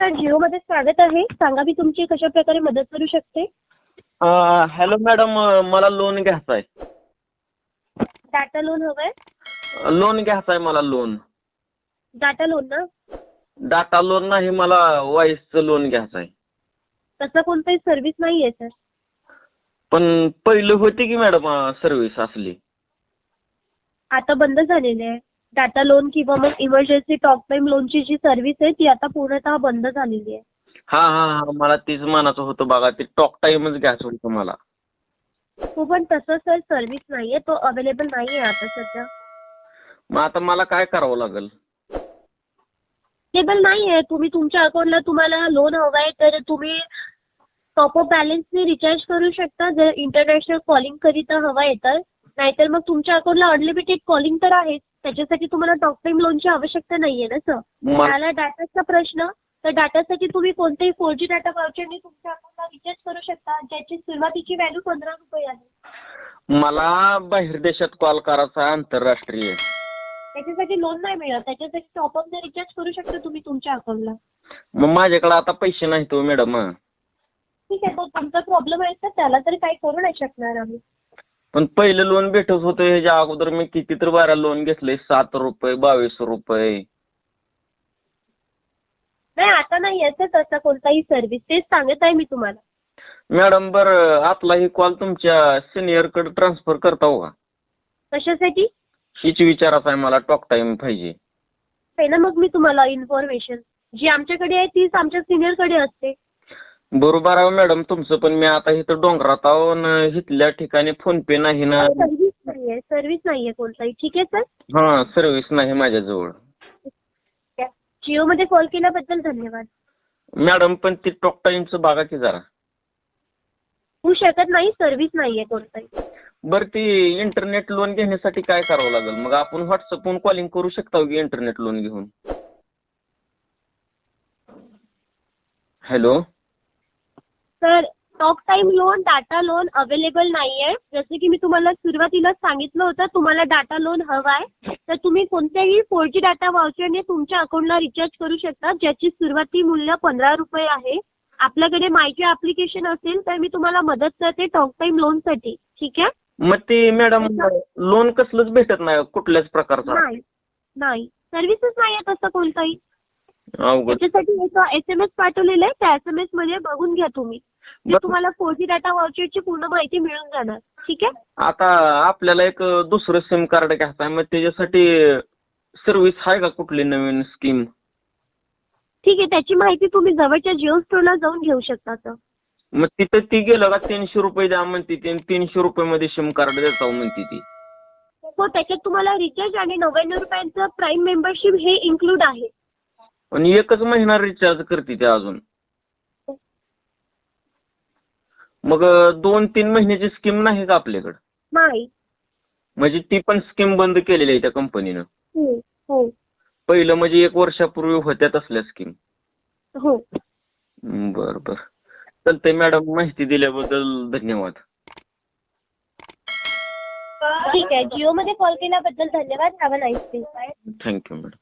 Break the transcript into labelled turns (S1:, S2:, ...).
S1: तर जिओमध्ये स्वागत आहे. सांगा मी तुमची कशा प्रकारे मदत करू शकते?
S2: हॅलो मॅडम मला लोन घ्यायचं आहे.
S1: डाटा लोन हवंय
S2: लोन घ्यायचं आहे मला लोन.
S1: डाटा लोन ना?
S2: डाटा लोन नाही मला वॉइसचं लोन घ्यायचं आहे.
S1: तसं कोणताही सर्व्हिस नाही आहे सर
S2: पण पहिलं होती की मॅडम सर्व्हिस असली?
S1: आता बंद झालेली आहे. डाटा लोन किंवा मग इमर्जन्सी टॉक टाईम लोनची जी सर्व्हिस आहे ती आता पूर्णतः बंद झालेली आहे.
S2: हा हा हा मला तीच म्हणायचं होतं बघा ते टॉक टाईमच घ्यायचं होतं मला
S1: हो पण तसं सर सर्व्हिस नाही आहे तो अवेलेबल नाही आहे आता सध्या.
S2: मग आता मला काय करावं लागेल?
S1: केबल नाही आहे तुम्ही तुमच्या अकाउंटला तुम्हाला लोन हवं आहे तर तुम्ही टॉपअप बॅलन्सने रिचार्ज करू शकता जर इंटरनॅशनल कॉलिंग करिता हवा आहे तर नाहीतर मग तुमच्या अकाउंटला अनलिमिटेड कॉलिंग तर आहेच. त्याच्यासाठी तुम्हाला टॉक टाईम लोनची आवश्यकता नाही आहे ना सर
S2: मला
S1: मला डाटाचा प्रश्न तर डाटासाठी तुम्ही कोणतेही फोर जी डाटा वाउचरने तुमच्या अकाउंटला रिचार्ज करू शकता. ज्याची सुरुवातीची व्हॅल्यू पंधरा रुपये आहे.
S2: मला बाहेर देशात कॉल करायचा आंतरराष्ट्रीय.
S1: त्याच्यासाठी लोन नाही मिळत. त्याच्यासाठी टॉपअपने रिचार्ज करू शकता तुम्ही तुमच्या अकाउंटला
S2: मग माझ्याकडे आता पैसे नाहीत हो मॅडम
S1: ठीक आहे तो तुमचा प्रॉब्लेम आहे तर त्याला तरी काही करू नाही शकणार आम्ही.
S2: पण पहिलं लोन भेटत होतं ह्याच्या अगोदर मी किती तर बारा लोन घेतले सात रुपये बावीस रुपये.
S1: नाही आता नाही तसा कोणताही सर्व्हिस तेच सांगत आहे मी तुम्हाला.
S2: मॅडम बरं आपला ही कॉल तुमच्या सिनियरकडे ट्रान्सफर करता हो का?
S1: कशासाठी?
S2: हीच विचारायचं आहे मला टॉक टाईम पाहिजे.
S1: आहे ना मग मी तुम्हाला इन्फॉर्मेशन जी आमच्याकडे आहे तीच आमच्या सिनियरकडे असते.
S2: बरोबर आहे मॅडम तुमचं पण मी आता इथं डोंगरात आहो न इथल्या ठिकाणी फोन पे नाही ना.
S1: सर्व्हिस नाही आहे सर्व्हिस नाही आहे कोणताही ठीक आहे सर
S2: हा सर्व्हिस नाही माझ्याजवळ.
S1: जिओमध्ये कॉल केल्याबद्दल धन्यवाद.
S2: मॅडम पण ती टॉक टाईमचं बघा की जरा.
S1: होऊ शकत नाही सर्व्हिस नाही आहे कोणताही.
S2: बरं ती इंटरनेट लोन घेण्यासाठी काय करावं लागेल? मग आपण व्हॉट्सअपवरून कॉलिंग करू शकता की इंटरनेट लोन घेऊन? हॅलो
S1: तर talk time loan data loan available नाही आहे जसं की मी तुम्हाला सुरुवातीला सांगितलं होतं तुम्हाला डाटा लोन हवा आहे. तर तुम्ही कोणत्याही फोर जी डाटा वाउचरने तुमच्या अकाउंटला रिचार्ज करू शकता ज्याची सुरुवाती मूल्य पंधरा रुपये आहे. आपल्याकडे माहिती ॲप्लिकेशन असेल तर मी तुम्हाला मदत करते टॉक टाईम लोनसाठी ठीक आहे?
S2: मग ते मॅडम लोन कसलंच भेटत नाही कुठल्याच प्रकारचं.
S1: नाही. नाही. सर्व्हिसेस नाही आहे तसं कोणताही.
S2: अवघड.
S1: त्याच्यासाठी एक एस एम एस पाठवलेला आहे. त्या एस एम एसमध्ये बघून घ्या तुम्ही.
S2: बरं.
S1: तुम्हाला फोर जी डाटा वाउचरची पूर्ण माहिती मिळून जाणार. ठीक आहे?
S2: आता आपल्याला एक दुसरं सिम कार्ड घ्यायचं आहे. मग त्याच्यासाठी सर्व्हिस आहे का कुठली नवीन स्कीम
S1: ठीक आहे. त्याची माहिती तुम्ही जवळच्या जिओ स्टोरला जाऊन घेऊ शकता सर
S2: मग तिथं ती गेलं का तीनशे रुपये द्या म्हणते ती आणि तीनशे रुपये मध्ये सिम कार्ड देता म्हणते ती.
S1: हो त्याच्यात तुम्हाला रिचार्ज आणि नव्याण्णव रुपयांचं प्राईम मेंबरशिप हे इन्क्लूड आहे.
S2: आणि एकच महिना रिचार्ज करते ते अजून. मग दोन तीन महिन्याची स्कीम नाही का आपल्याकडं?
S1: नाही.
S2: म्हणजे ती पण स्कीम बंद केलेली आहे त्या कंपनीनं
S1: हो हो.
S2: पहिलं म्हणजे एक वर्षापूर्वी होत्या तसल्या स्कीम
S1: हो.
S2: बर बर. चालतंय मॅडम माहिती दिल्याबद्दल धन्यवाद.
S1: ठीक आहे. जिओमध्ये कॉल केल्याबद्दल धन्यवाद. Have a nice day
S2: thank you madam